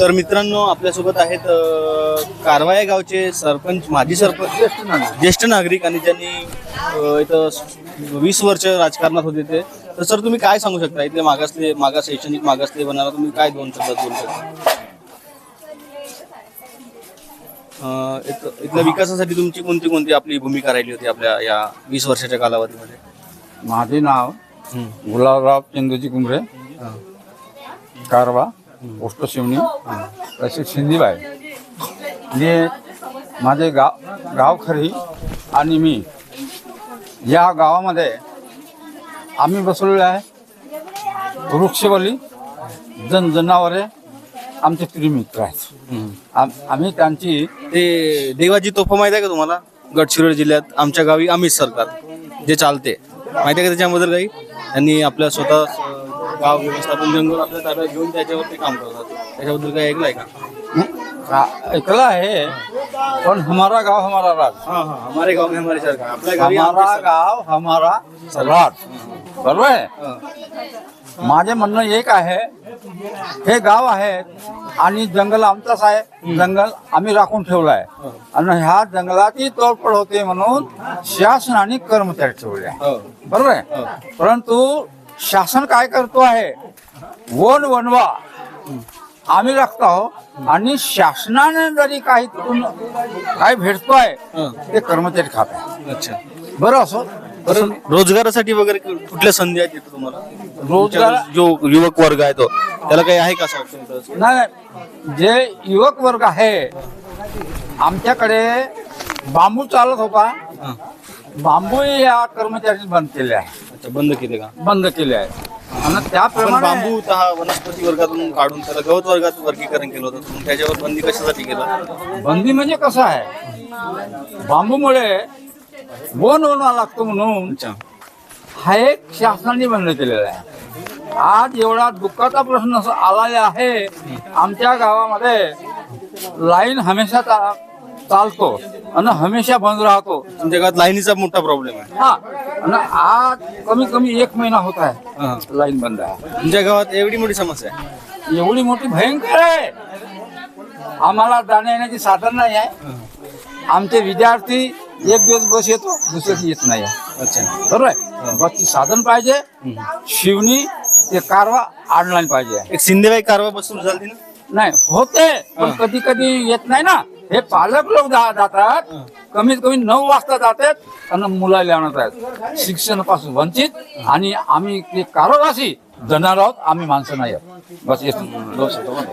तर मित्रांनो आपल्यासोबत आहेत अ, कारवा या गावचे सरपंच माजी सरपंच ज्येष्ठ नागरिक. आणि ज्यांनी अ, इथं वीस वर्ष राजकारणात होते ते. तर सर तुम्ही काय सांगू शकता? इथले मागासले मागास शैक्षणिक मागासले बनायला तुम्ही काय दोन शब्दात बोलू शकता? अ, इथं- इथल्या विकासासाठी तुमची कोणती कोणती आपली भूमिका राहिली होती आपल्या या वीस वर्षाच्या कालावधीमध्ये? माझे नाव गुलाबराव चंदूजी कुंभरे कारवा. पोस्ट शिवणी तसे शिंदीबाई हे माझे गाव गाव खरी आणि मी या गावामध्ये आम्ही बसलेलो आहे. वृक्षवली जन जनावरे आमचे प्रियमित्र आहेत. आम- आम्ही त्यांची ते देवाजी तोफा माहिती आहे का तुम्हाला? गडचिरोली जिल्ह्यात आमच्या गावी अमित सरकार जे चालते. माहिती आहे का त्याच्याबद्दल काही? त्यांनी आपल्या स्वतः गाव व्यवस्थापन जंगल आपल्या ताब्यात घेऊन त्याच्यावरती काम करतात. त्याच्याबद्दल काही ऐकलंय का? का- ऐकलं आहे पण हमारा गाव हमारा राज. हा हा हमारे गाव में हमारे सरकार आपल्या गावी हमारा आमचे गाव हमारा राज. बरोबर आहे. माझे म्हणणं एक आहे हे गाव आहे आणि जंगल आमचाच आहे जंगल आम्ही राखून ठेवलं आहे आणि ह्या जंगलाची तोडफोड होते म्हणून शासनाने कर्मचारी ठेवले. आहे हो. बरोबर आहे? परंतु शासन काय करतो आहे? वन वनवा. आम्ही राखतो आहोत आणि शासनाने जरी काही तिथून काय भेटतोय हं. ते कर्मचारी खात आहे. अच्छा. बरं असो. रोजगारासाठी वगैरे कुठल्या संधी आहेत तिथं तुम्हाला? रोजगार जो युवक वर्ग आहे तो त्याला काही आहे का असं option? नाही जे युवक वर्ग आहे आमच्याकडे बांबू चालत होता. हा. बांबू या कर्मचारी बंद केले आहे. अच्छा बंद केले का? बंद केले आहे. आणि पण त्याप्रमाणे बांबू हा वनस्पती वर्गातून काढून त्याला गवत वर्गात वर्गीकरण केलं होतं. तुम्ही त्याच्यावर बंदी कशासाठी केलं? बंदी म्हणजे कसं आहे? बांबूमुळे वन वनवा लागतो म्हणून अच्छा. हा एक शासनाने बंद केलेला आहे. आज एवढा दुःखाचा प्रश्न असा आलेला आहे आमच्या गावामध्ये लाईन हमेशा चा- चालतो आणि हमेशा बंद राहतो. तुमच्या गावात लाईनीचा मोठा प्रॉब्लेम आहे. हा. आणि आज कमी कमी एक महिना होत आहे. हा. लाईन बंद आहे. तुमच्या गावात एवढी मोठी समस्या आहे. एवढी मोठी भयंकर आहे. आम्हाला जाण्या येण्याची साधन नाही आहे. आमचे विद्यार्थी एक दिवस बस येतो दुसऱ्या दिवशी येत नाही आहे. अच्छा. बरोबर आहे. बसची साधन पाहिजे. शिवणी ते कारवा ऑनलाईन पाहिजे. एक सिंधेबाई कारवा बसून झाली ना? नाही होते. पण कधी कधी येत नाही ना. हे पालक लोक जातात. कमीत कमी नऊ वाजता जातात आणि मुलाला आणत आहेत. शिक्षणापासून वंचित आणि आम्ही ते कारवासी जनावर आहोत आम्ही माणसं नाही आहोत. बस.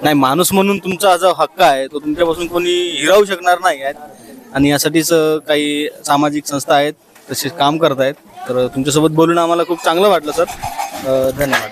नाही माणूस म्हणून तुमचा जो हक्क आहे तो तुमच्यापासून कोणी हिरावू शकणार नाही आहेत. आणि यासाठीच काही सामाजिक संस्था आहेत तसे काम करत आहेत. तर तुमच्यासोबत बोलून आम्हाला खूप चांगलं वाटलं सर. धन्यवाद.